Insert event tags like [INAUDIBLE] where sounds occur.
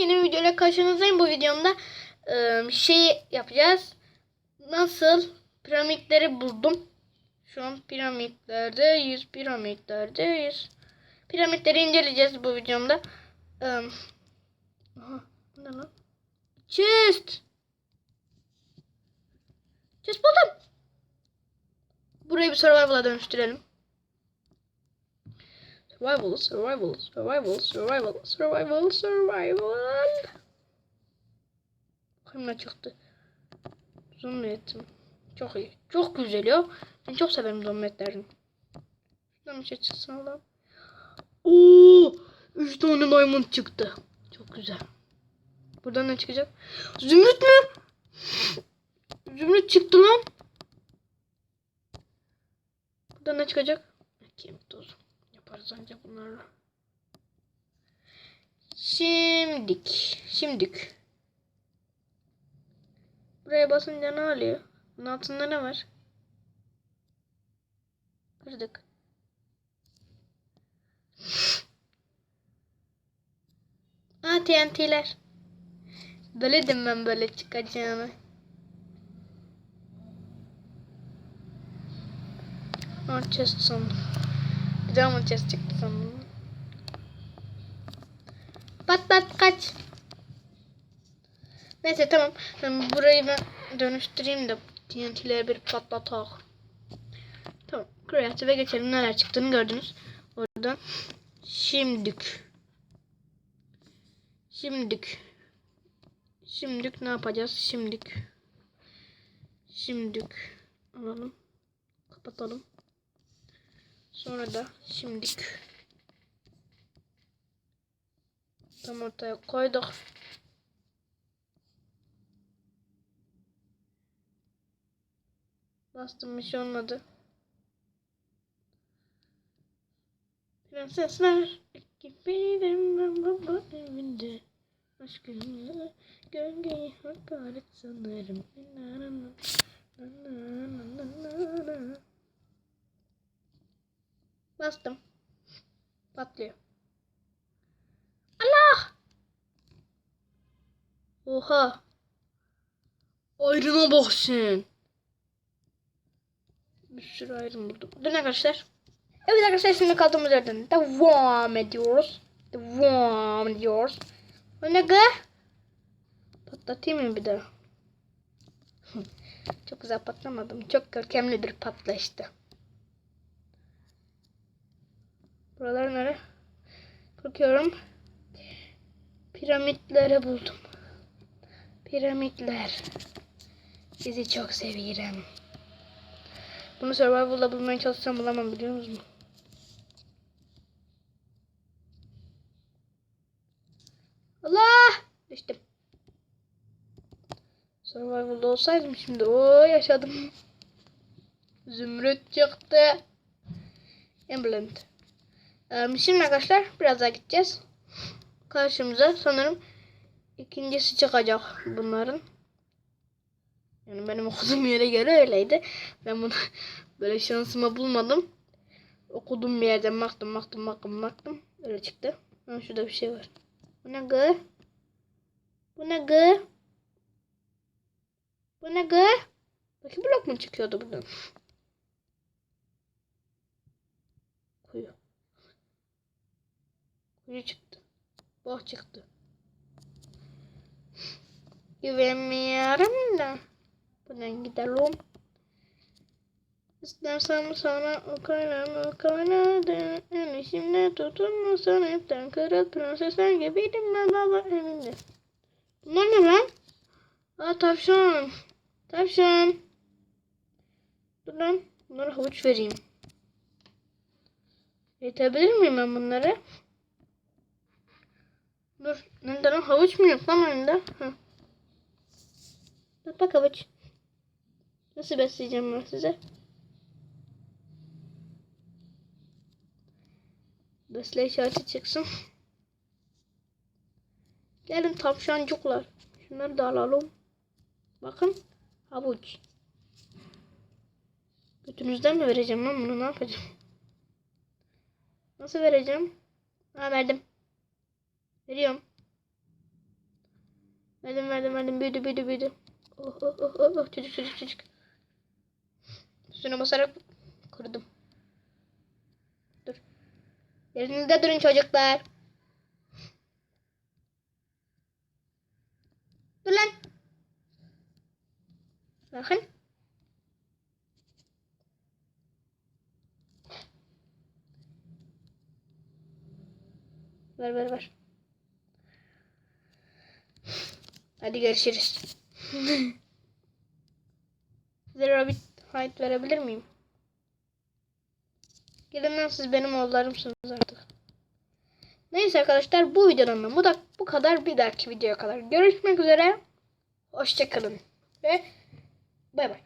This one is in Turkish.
Yeni videoyla karşınızdayım. Bu videomda şey yapacağız. Nasıl piramitleri buldum. Şu an piramitlerdeyiz. Piramitlerdeyiz. Piramitleri inceleyeceğiz bu videomda. Aha, lan? Chest. Chest buldum. Burayı bir survival'a dönüştürelim. Survival, survival, survival, survival, survival, survival. Ne çıktı. Zoom ettim. Çok iyi. Çok güzel ya. Ben çok severim zoom etlerini. Şuradan bir şey çıksın Allah'ım. Oo, üç tane diamond çıktı. Çok güzel. Buradan ne çıkacak? Zümrüt mü? Zümrüt çıktı lan. Buradan ne çıkacak? Kemik tozu. Yaparız ancak bunlarla. Şimdik. Şimdik. Buraya basınca ne oluyor? Bunun altında ne var? Kırdık. Aa TNT'ler. Böyledim ben böyle çıkacağını. Chest sandım. Mı chest çıktı sandım. Pat pat kaç. Neyse tamam. Ben burayı ben dönüştüreyim de TNT'leri bir patlatak. Tamam. Creative'e geçelim. Neler çıktığını gördünüz. Oradan. Şimdik. Şimdik. Şimdik ne yapacağız? Şimdik. Şimdik. Alalım. Kapatalım. Sonra da şimdik. Tam ortaya koyduk. Bastım bir şey olmadı. Prensesler gibiydim ben baba evinde. Aşkımla gölgeyi hakaret sanırım. Na na na. Bastım. Patlıyor. Allah! Oha! Ayrına bak sen. Bir sürü ayrım buldum. Dur arkadaşlar. Evet arkadaşlar şimdi kaldığımız yerden devam ediyoruz. Devam ediyoruz. O ne gı? Patlatayım mı bir daha? [LAUGHS] Çok güzel patlamadım. Çok görkemli bir Buralar nere? Bakıyorum. Piramitlere buldum. Piramitler. Sizi çok seviyorum. Bunu survival'da bulmaya çalışsam bulamam biliyor musun? Allah! Düştüm. Survival'da olsaydım şimdi o yaşadım. Zümrüt çıktı. Emblem. Ee, şimdi arkadaşlar biraz daha gideceğiz. Karşımıza sanırım ikincisi çıkacak bunların. Yani benim okuduğum yere göre öyleydi. Ben bunu [LAUGHS] böyle şansıma bulmadım. Okuduğum bir yerden baktım baktım baktım baktım. Öyle çıktı. Ha, şurada bir şey var. Bu ne gı? Bu ne gı? Bu ne gı? Bakın blok mu çıkıyordu buradan? Kuyu çıktı. Boh çıktı. Güvenmiyorum da. Buradan gidelim. İstersen sonra okuyalım okuyalım. Yani şimdi tutulmasan hepten kırık prensesler gibiydim ben baba evinde. Bunlar ne lan? Aa tavşan. Tavşan. Dur lan. Bunlara havuç vereyim. Yetebilir miyim ben bunları? Dur. Nerede lan? Havuç mu yok lan önünde? Bak bak havuç. Nasıl besleyeceğim ben size? Besle işareti çıksın. Gelin tavşancıklar. Şunları da alalım. Bakın. Havuç. Götünüzden mi vereceğim lan bunu ne yapacağım? Nasıl vereceğim? Ha verdim. Veriyorum. Verdim verdim verdim. Büyüdü büyüdü büyüdü. Oh oh oh oh. oh. Çocuk çocuk çocuk. Üstüne basarak kurdum. Dur. Yerinizde durun çocuklar. Dur lan. Bakın. Ver ver ver. Hadi görüşürüz. [LAUGHS] Size Rabbit Hide verebilir miyim? Gelin lan siz benim oğullarımsınız artık. Neyse arkadaşlar bu videonun bu da bu kadar bir dahaki videoya kadar görüşmek üzere. Hoşçakalın ve bay bay.